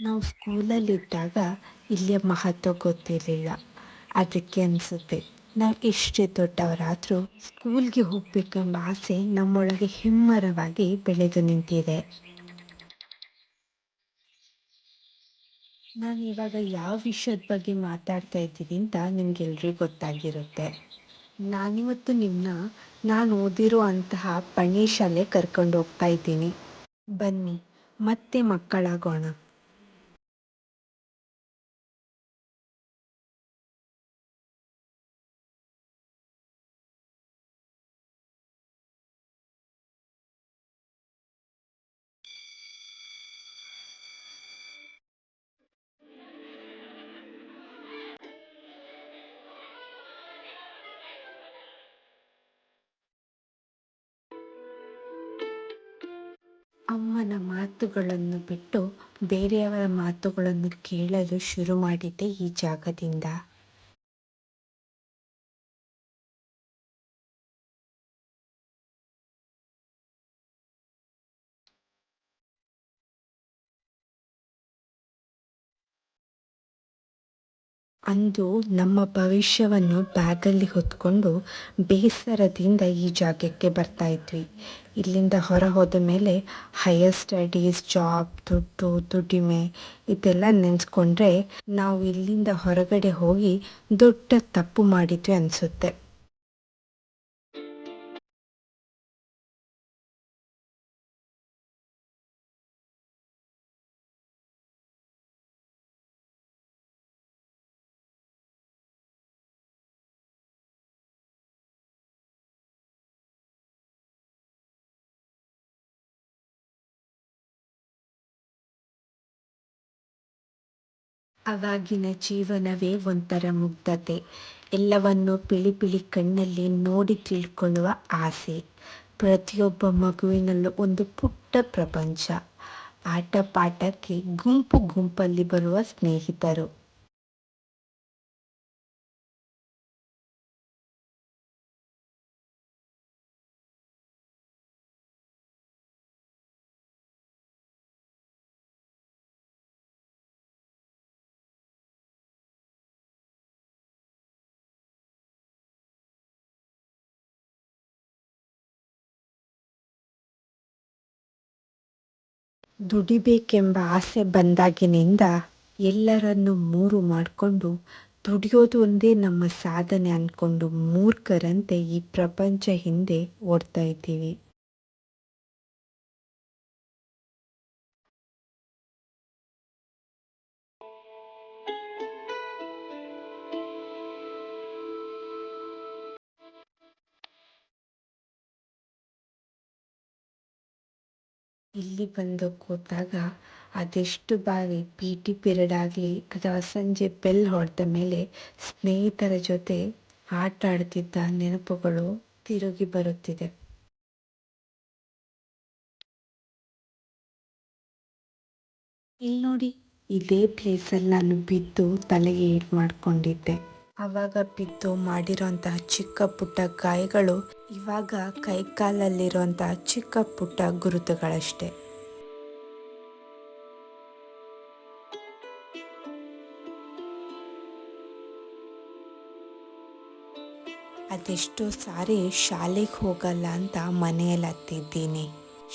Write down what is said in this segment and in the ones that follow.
ನಾವು ಸ್ಕೂಲಲ್ಲಿದ್ದಾಗ ಇಲ್ಲಿಯ ಮಹತ್ವ ಗೊತ್ತಿರಲಿಲ್ಲ. ಅದಕ್ಕೆ ಅನಿಸುತ್ತೆ, ನಾವು ಎಷ್ಟೇ ದೊಡ್ಡವರಾದರೂ ಸ್ಕೂಲ್ಗೆ ಹೋಗಬೇಕೆಂಬ ಆಸೆ ನಮ್ಮೊಳಗೆ ಹಿಮ್ಮರವಾಗಿ ಬೆಳೆದು ನಿಂತಿದೆ. ನಾನು ಇವಾಗ ಯಾವ ವಿಷಯದ ಬಗ್ಗೆ ಮಾತಾಡ್ತಾ ಇದ್ದೀನಿ ಅಂತ ನಿಮಗೆಲ್ಲರಿಗೂ ಗೊತ್ತಾಗಿರುತ್ತೆ. ನಾನಿವತ್ತು ನಿಮ್ಮನ್ನ ನಾನು ಓದಿರೋ ಅಂತಹ ಪಣಿ ಶಾಲೆ ಕರ್ಕೊಂಡು ಹೋಗ್ತಾ ಇದ್ದೀನಿ. ಬನ್ನಿ, ಮತ್ತೆ ಮಕ್ಕಳಾಗೋಣ. ಅಮ್ಮನ ಮಾತುಗಳನ್ನು ಬಿಟ್ಟು ಬೇರೆಯವರ ಮಾತುಗಳನ್ನು ಕೇಳಲು ಶುರು ಮಾಡಿದ್ದೆ ಈ ಜಾಗದಿಂದ. ಅಂದು ನಮ್ಮ ಭವಿಷ್ಯವನ್ನು ಬ್ಯಾಗಲ್ಲಿ ಹೊತ್ಕೊಂಡು ಬೇಸರದಿಂದ ಈ ಜಾಗಕ್ಕೆ ಬರ್ತಾ ಇದ್ವಿ. ಇಲ್ಲಿಂದ ಹೊರ ಹೋದ ಮೇಲೆ ಹೈಯರ್ ಸ್ಟಡೀಸ್ ಜಾಬ್ ದುಡ್ಡು, ದುಡಿಮೆ ಇದೆಲ್ಲ ನೆನೆಸ್ಕೊಂಡ್ರೆ ನಾವು ಇಲ್ಲಿಂದ ಹೊರಗಡೆ ಹೋಗಿ ದೊಡ್ಡ ತಪ್ಪು ಮಾಡಿದ್ವಿ ಅನಿಸುತ್ತೆ. ಅವಾಗಿನ ಜೀವನವೇ ಒಂಥರ ಮುಗ್ಧತೆ. ಎಲ್ಲವನ್ನು ಪಿಳಿ ಪಿಳಿ ಕಣ್ಣಲ್ಲಿ ನೋಡಿ ತಿಳ್ಕೊಳ್ಳುವ ಆಸೆ. ಪ್ರತಿಯೊಬ್ಬ ಮಗುವಿನಲ್ಲೂ ಒಂದು ಪುಟ್ಟ ಪ್ರಪಂಚ. ಆಟ ಪಾಠಕ್ಕೆ ಗುಂಪು ಗುಂಪಲ್ಲಿ ಬರುವ ಸ್ನೇಹಿತರು. ದುಡಿಬೇಕೆಂಬ ಆಸೆ ಬಂದಾಗಿನಿಂದ ಎಲ್ಲರನ್ನು ಮೂರು ಮಾಡಿಕೊಂಡು ದುಡಿಯೋದು ಒಂದೇ ನಮ್ಮ ಸಾಧನೆ ಅಂದ್ಕೊಂಡು ಮೂರ್ಖರಂತೆ ಈ ಪ್ರಪಂಚ ಹಿಂದೆ ಓಡ್ತಾ ಇದ್ದೀವಿ. ಇಲ್ಲಿ ಬಂದು ಕೂತಾಗ ಅದೆಷ್ಟು ಬಾರಿ ಪಿ ಟಿ ಪಿರಿಯಡ್ ಆಗಲಿ ಅಥವಾ ಸಂಜೆ ಬೆಲ್ ಹೊಡೆದ ಮೇಲೆ ಸ್ನೇಹಿತರ ಜೊತೆ ಆಟ ಆಡ್ತಿದ್ದ ನೆನಪುಗಳು ತಿರುಗಿ ಬರುತ್ತಿದೆ. ಇಲ್ಲಿ ನೋಡಿ, ಇದೇ ಪ್ಲೇಸಲ್ಲಿ ನಾನು ಬಿದ್ದು ತಲೆಗೆ ಏಟು ಮಾಡ್ಕೊಂಡಿದ್ದೆ. ಆವಾಗ ಬಿದ್ದು ಮಾಡಿರೋಂತಹ ಚಿಕ್ಕ ಪುಟ್ಟ ಗಾಯಗಳು ಇವಾಗ ಕೈಕಾಲಲ್ಲಿರುವಂತಹ ಚಿಕ್ಕ ಪುಟ್ಟ ಗುರುತುಗಳಷ್ಟೇ. ಅದೆಷ್ಟೋ ಸಾರಿ ಶಾಲೆಗೆ ಹೋಗಲ್ಲ ಅಂತ ಮನೆಯಲ್ಲಿ ಹತ್ತಿದ್ದೀನಿ.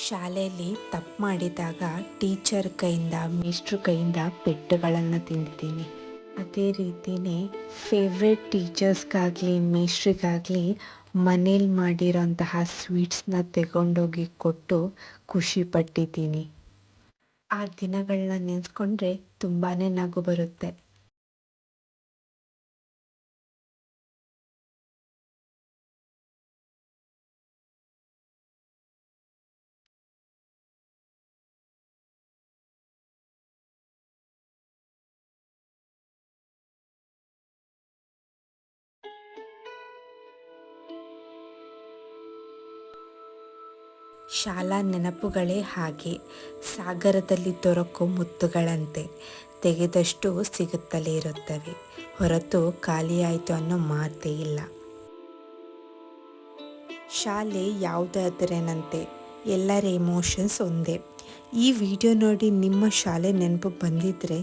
ಶಾಲೆಯಲ್ಲಿ ತಪ್ಪು ಮಾಡಿದಾಗ ಟೀಚರ್ ಕೈಯಿಂದ, ಮೇಷ್ಟ್ರ ಕೈಯಿಂದ ಪೆಟ್ಟುಗಳನ್ನು ತಿಂದಿದ್ದೀನಿ. ಅದೇ ರೀತಿಯೇ ಫೇವ್ರೆಟ್ ಟೀಚರ್ಸ್ಗಾಗಲಿ ಮೇಸ್ಟ್ರಿಗಾಗಲಿ ಮನೇಲಿ ಮಾಡಿರೋಂತಹ ಸ್ವೀಟ್ಸ್ನ ತಗೊಂಡೋಗಿ ಕೊಟ್ಟು ಖುಷಿ ಪಟ್ಟಿದ್ದೀನಿ. ಆ ದಿನಗಳನ್ನ ನೆನೆಸ್ಕೊಂಡ್ರೆ ತುಂಬಾ ನಗು ಬರುತ್ತೆ. ಶಾಲಾ ನೆನಪುಗಳೇ ಹಾಗೆ. ಸಾಗರದಲ್ಲಿ ದೊರಕೋ ಮುತ್ತುಗಳಂತೆ ತೆಗೆದಷ್ಟು ಸಿಗುತ್ತಲೇ ಇರುತ್ತವೆ. ಹೊರತು ಖಾಲಿಯಾಯಿತು ಅನ್ನೋ ಮಾತೇ ಇಲ್ಲ. ಶಾಲೆ ಯಾವುದಾದ್ರೇನಂತೆ ಎಲ್ಲರ ಎಮೋಷನ್ಸ್ ಒಂದೇ. ಈ ವಿಡಿಯೋ ನೋಡಿ ನಿಮ್ಮ ಶಾಲೆ ನೆನಪು ಬಂದಿದ್ದರೆ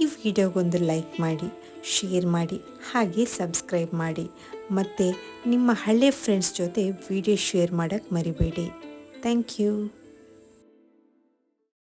ಈ ವಿಡಿಯೋಗೊಂದು ಲೈಕ್ ಮಾಡಿ ಶೇರ್ ಮಾಡಿ, ಹಾಗೆ ಸಬ್ಸ್ಕ್ರೈಬ್ ಮಾಡಿ. ಮತ್ತು ನಿಮ್ಮ ಹಳೆ ಫ್ರೆಂಡ್ಸ್ ಜೊತೆ ವಿಡಿಯೋ ಶೇರ್ ಮಾಡೋಕ್ಕೆ ಮರಿಬೇಡಿ. Thank you.